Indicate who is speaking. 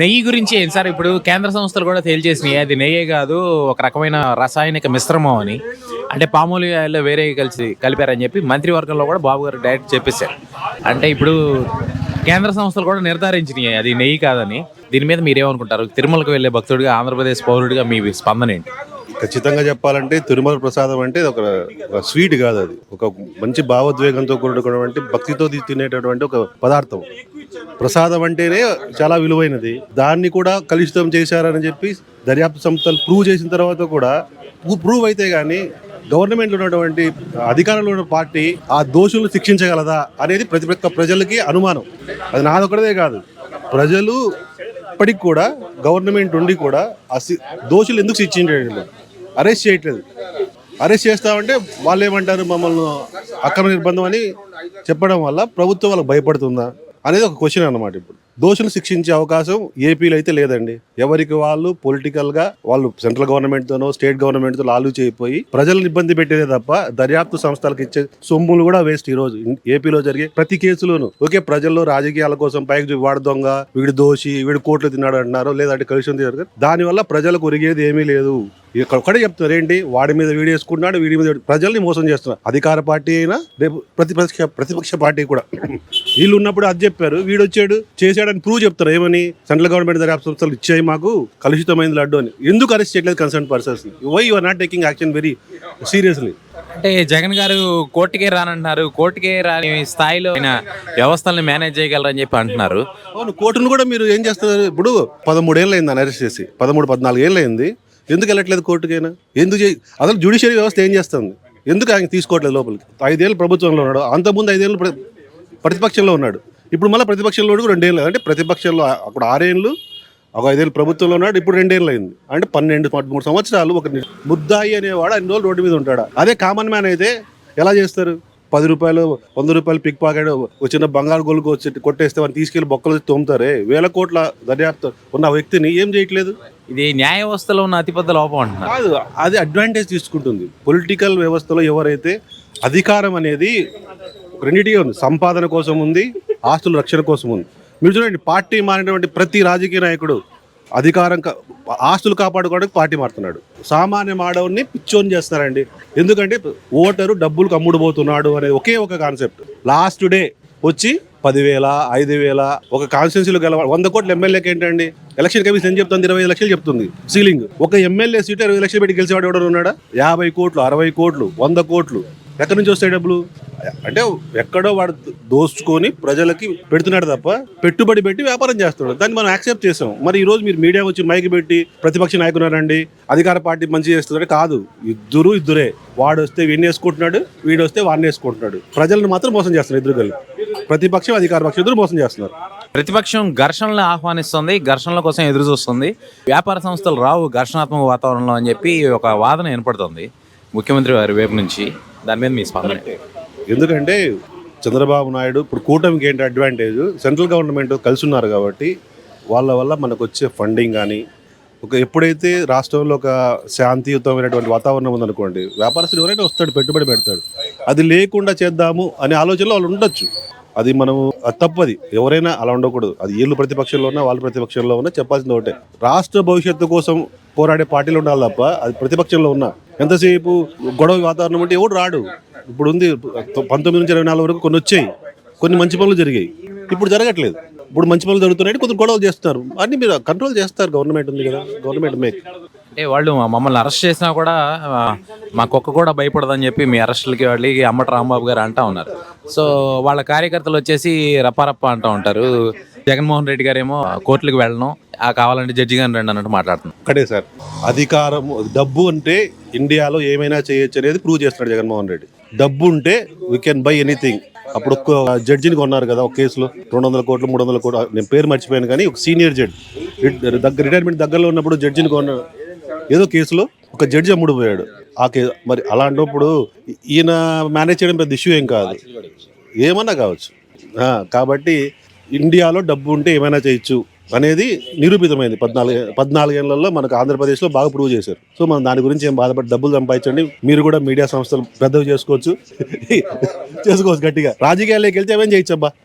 Speaker 1: నెయ్యి గురించి ఏం సార్? ఇప్పుడు కేంద్ర సంస్థలు కూడా తేల్చేసినాయి అది నెయ్యే కాదు ఒక రకమైన రసాయనిక మిశ్రమం అని. అంటే పామోలి ఆయిల్లో వేరే కలిసి కలిపారని చెప్పి మంత్రివర్గంలో కూడా బాబు గారు డైరెక్ట్ చెప్పేశారు. అంటే ఇప్పుడు కేంద్ర సంస్థలు కూడా నిర్ధారించినాయి. అది నెయ్యి కాదని. దీని మీద మీరేమనుకుంటారు? తిరుమలకు వెళ్ళే భక్తుడిగా ఆంధ్రప్రదేశ్ పౌరుడిగా మీ స్పందన ఏంటి?
Speaker 2: ఖచ్చితంగా చెప్పాలంటే తిరుమల ప్రసాదం అంటే ఒక స్వీట్ కాదు అది. ఒక మంచి భావోద్వేగంతో కూడుకున్నటువంటి భక్తితో తినేటటువంటి ఒక పదార్థం. ప్రసాదం అంటేనే చాలా విలువైనది. దాన్ని కూడా కలుషితం చేశారని చెప్పి దర్యాప్తు సంస్థలు ప్రూవ్ చేసిన తర్వాత కూడా ప్రూవ్ అయితే కానీ గవర్నమెంట్లో ఉన్నటువంటి అధికారంలో ఉన్న పార్టీ ఆ దోషులను శిక్షించగలదా అనేది ప్రతి ఒక్క ప్రజలకి అనుమానం. అది నాదొక్కడదే కాదు. ప్రజలు ఇప్పటికి కూడా గవర్నమెంట్ ఉండి కూడా ఆ సి- దోషులు ఎందుకు శిక్షించలేదు? అరెస్ట్ చేయట్లేదు. అరెస్ట్ చేస్తామంటే వాళ్ళు ఏమంటారు మమ్మల్ని అక్రమ నిర్బంధం అని చెప్పడం వల్ల ప్రభుత్వం వాళ్ళకి భయపడుతుందా అనేది ఒక క్వశ్చన్ అన్నమాట ఇప్పుడు. దోషులు శిక్షించే అవకాశం ఏపీలో అయితే లేదండి. ఎవరికి వాళ్ళు పొలిటికల్గా వాళ్ళు సెంట్రల్ గవర్నమెంట్తోనో స్టేట్ గవర్నమెంట్తో లాలు చేయిపోయి ప్రజలను ఇబ్బంది పెట్టేదే తప్ప దర్యాప్తు సంస్థలకు ఇచ్చే సొమ్ములు కూడా వేస్ట్ ఈ రోజు. ఏపీలో జరిగే ప్రతి కేసులోను ఓకే ప్రజల్లో రాజకీయాల కోసం పైకి చూపి వాడు దొంగ వీడు దోషి వీడు కోట్లు తిన్నాడు అంటున్నారు లేదంటే కలిసి తిన్నారు దానివల్ల ప్రజలకు ఒరిగేది ఏమీ లేదు. ఇక్కడ ఒక్కడే చెప్తున్నారు ఏంటి? వాడి మీద వీడి వేసుకుంటున్నాడు వీడి మీద ప్రజల్ని మోసం చేస్తున్నారు. అధికార పార్టీ అయినా రేపు ప్రతిపక్ష ప్రతిపక్ష పార్టీ కూడా. వీళ్ళు ఉన్నప్పుడు అది చెప్పారు వీడు వచ్చాడు చేశాడని ప్రూవ్ చెప్తారు. ఏమని? సెంట్రల్ గవర్నమెంట్ దర్యాప్తు సంస్థలు ఇచ్చాయి మాకు కలుషితమైంది లడ్డు అని. ఎందుకు అరెస్ట్ చేయట్లేదు concern persons why you are not taking action very seriously
Speaker 1: అంటే జగన్ గారు కోర్టుకే రానంటున్నారు కోర్టుకే రాని స్థాయిలో ఆయన వ్యవస్థల్ని మేనేజ్ చేయగలరని చెప్పి అంటున్నారు.
Speaker 2: అవును కోర్టును కూడా మీరు ఏం చేస్తున్నారు? ఇప్పుడు పదమూడేళ్ళు అయింది అరెస్ట్ చేసి పదమూడు పద్నాలుగు ఏళ్ళు అయింది ఎందుకు వెళ్ళట్లేదు కోర్టుకైనా? ఎందుకు చేయి అసలు జ్యుడిషియరీ వ్యవస్థ ఏం చేస్తుంది? ఎందుకు ఆయన తీసుకోవట్లేదు లోపలికి? ఐదేళ్ళు ప్రభుత్వంలో ఉన్నాడు. అంతకుముందు ఐదేళ్ళు ప్రతిపక్షంలో ఉన్నాడు. ఇప్పుడు మళ్ళీ ప్రతిపక్షంలో రెండేళ్ళు అంటే ప్రతిపక్షంలో అప్పుడు ఆరేళ్ళు ఒక ఐదేళ్ళు ప్రభుత్వంలో ఉన్నాడు. ఇప్పుడు రెండేళ్ళు అయింది. అంటే పన్నెండు పదమూడు సంవత్సరాలు ఒక ముద్దాయి అనేవాడు అన్ని రోజులు రోడ్డు మీద ఉంటాడు. అదే కామన్ మ్యాన్ అయితే ఎలా చేస్తారు? పది రూపాయలు వంద రూపాయలు పిక్ పాకెట్ చిన్న బంగారు గొలుగు వచ్చి కొట్టేస్తే వాడిని తీసుకెళ్ళి బొక్కలు తోముతారే? వేల కోట్ల దర్యాప్తు ఉన్న వ్యక్తిని ఏం చేయట్లేదు?
Speaker 1: ఇది న్యాయ వ్యవస్థలో ఉన్న అతిపెద్ద లోపం అంటున్నారు.
Speaker 2: కాదు అది అడ్వాంటేజ్ తీసుకుంటుంది. పొలిటికల్ వ్యవస్థలో ఎవరైతే అధికారం అనేది రెండింటిగా ఉంది. సంపాదన కోసం ఉంది ఆస్తుల రక్షణ కోసం ఉంది. మీరు చూడండి పార్టీ మారినటువంటి ప్రతి రాజకీయ నాయకుడు అధికారం ఆస్తులు కాపాడుకోవడానికి పార్టీ మారుతున్నాడు. సామాన్య మాడవుని పిచ్చోని చేస్తారండి. ఎందుకంటే ఓటరు డబ్బులకు అమ్ముడుపోతున్నాడు అనేది ఒకే ఒక కాన్సెప్ట్. లాస్ట్ డే వచ్చి పదివేల ఐదు వేల ఒక కాన్స్టిట్యూన్సీలో గెలవ వంద కోట్ల ఎమ్మెల్యేకి ఏంటండి? ఎలక్షన్ కమిషన్ ఏం చెప్తుంది? ఇరవై లక్షలు చెప్తుంది. సీలింగ్. ఒక ఎమ్మెల్యే సీటు ఇరవై లక్షలు పెట్టి గెలిచేవాడు ఎవడో ఉన్నాడా యాభై కోట్లు అరవై కోట్లు వంద కోట్లు. ఎక్కడి నుంచి వస్తాయి డబ్బులు? అంటే ఎక్కడో వాడు దోచుకొని ప్రజలకి పెడుతున్నాడు తప్ప పెట్టుబడి పెట్టి వ్యాపారం చేస్తున్నాడు. దాన్ని మనం యాక్సెప్ట్ చేసాం. మరి ఈ రోజు మీరు మీడియా వచ్చి మైకి పెట్టి ప్రతిపక్ష నాయకున్నారండి అధికార పార్టీ మంచి చేస్తున్నాడు కాదు. ఇద్దరు ఇద్దరే. వాడు వస్తే వీడిని వేసుకుంటున్నాడు వీడు వస్తే వాడిని వేసుకుంటున్నాడు. ప్రజలను మాత్రం మోసం చేస్తున్నారు ఇద్దరు కలిపి. ప్రతిపక్షం అధికార పక్షం ఇద్దరు మోసం చేస్తున్నారు.
Speaker 1: ప్రతిపక్షం ఘర్షణలు ఆహ్వానిస్తుంది ఘర్షణల కోసం ఎదురు చూస్తుంది. వ్యాపార సంస్థలు రావు ఘర్షణాత్మక వాతావరణంలో అని చెప్పి ఒక వాదన ఏర్పడుతుంది ముఖ్యమంత్రి వారి వైపు నుంచి. దాని మీద మీ స్పందన
Speaker 2: ఎందుకంటే చంద్రబాబు నాయుడు ఇప్పుడు కూటమికి ఏంటి అడ్వాంటేజ్ సెంట్రల్ గవర్నమెంట్ కలిసి ఉన్నారు కాబట్టి వాళ్ళ వల్ల మనకు వచ్చే ఫండింగ్ కానీ ఒక ఎప్పుడైతే రాష్ట్రంలో ఒక శాంతియుతమైనటువంటి వాతావరణం ఉందనుకోండి వ్యాపారస్తులు ఎవరైనా వస్తాడు పెట్టుబడి పెడతాడు అది లేకుండా చేద్దాము అనే ఆలోచనలో వాళ్ళు ఉండొచ్చు. అది మనము అది తప్పది. ఎవరైనా అలా ఉండకూడదు. అది వీళ్ళు ప్రతిపక్షంలో ఉన్నా వాళ్ళు ప్రతిపక్షంలో ఉన్నా చెప్పాల్సింది ఒకటే. రాష్ట్ర భవిష్యత్తు కోసం పోరాడే పార్టీలు ఉండాలి తప్ప అది ప్రతిపక్షంలో ఉన్నా ఎంతసేపు గొడవ వాతావరణం అంటే ఎవడు రాడు. ఇప్పుడు ఉంది పంతొమ్మిది నుంచి ఇరవై నాలుగు వరకు కొన్ని వచ్చాయి. కొన్ని మంచి పనులు జరిగాయి. ఇప్పుడు జరగట్లేదు. ఇప్పుడు మంచి పనులు జరుగుతున్నాయి కొంచెం గొడవలు చేస్తున్నారు. అన్ని మీరు కంట్రోల్ చేస్తారు. గవర్నమెంట్ ఉంది కదా. గవర్నమెంట్ మేక్
Speaker 1: అంటే వాళ్ళు మమ్మల్ని అరెస్ట్ చేసినా కూడా మా కుక్క కూడా భయపడదని చెప్పి మీ అరెస్టులకి వెళ్ళి అమ్మట రాంబాబు గారు అంటా ఉన్నారు. సో వాళ్ళ కార్యకర్తలు వచ్చేసి రప్పారప్ప అంటా ఉంటారు. జగన్మోహన్ రెడ్డి గారేమో కోర్టులకు వెళ్ళడం ఆ కావాలంటే జడ్జి గారిని రండి అన్నట్టు మాట్లాడుతున్నాం.
Speaker 2: ఒకటే సార్ అధికారం డబ్బు అంటే ఇండియాలో ఏమైనా చేయొచ్చు అనేది ప్రూవ్ చేస్తున్నాడు జగన్మోహన్ రెడ్డి. డబ్బు ఉంటే వీ కెన్ బై ఎనీథింగ్ అప్పుడు ఒక్క జడ్జిని కొన్నారు కదా ఒక కేసులో. రెండు వందల కోట్లు మూడు వందల కోట్లు నేను పేరు మర్చిపోయాను కానీ ఒక సీనియర్ జడ్జి. దగ్గర రిటైర్మెంట్ దగ్గరలో ఉన్నప్పుడు జడ్జిని కొన్న ఏదో కేసులో ఒక జడ్జి అమ్ముడు పోయాడు. ఆ కేసు మరి అలాంటప్పుడు ఈయన మేనేజ్ చేయడం పెద్ద ఇష్యూ ఏం కాదు. ఏమన్నా కావచ్చు. కాబట్టి ఇండియాలో డబ్బు ఉంటే ఏమైనా చేయొచ్చు అనేది నిరూపితమైంది. పద్నాలుగు పద్నాలుగేళ్ళలో మనకు ఆంధ్రప్రదేశ్లో బాగా ప్రూవ్ చేశారు. సో మనం దాని గురించి ఏం బాధపడి డబ్బులు సంపాదించండి. మీరు కూడా మీడియా సంస్థలు పెద్దవి చేసుకోవచ్చు. చేసుకోవచ్చు గట్టిగా. రాజకీయాల్లోకి వెళ్తే ఏమేం చేయొచ్చు అబ్బా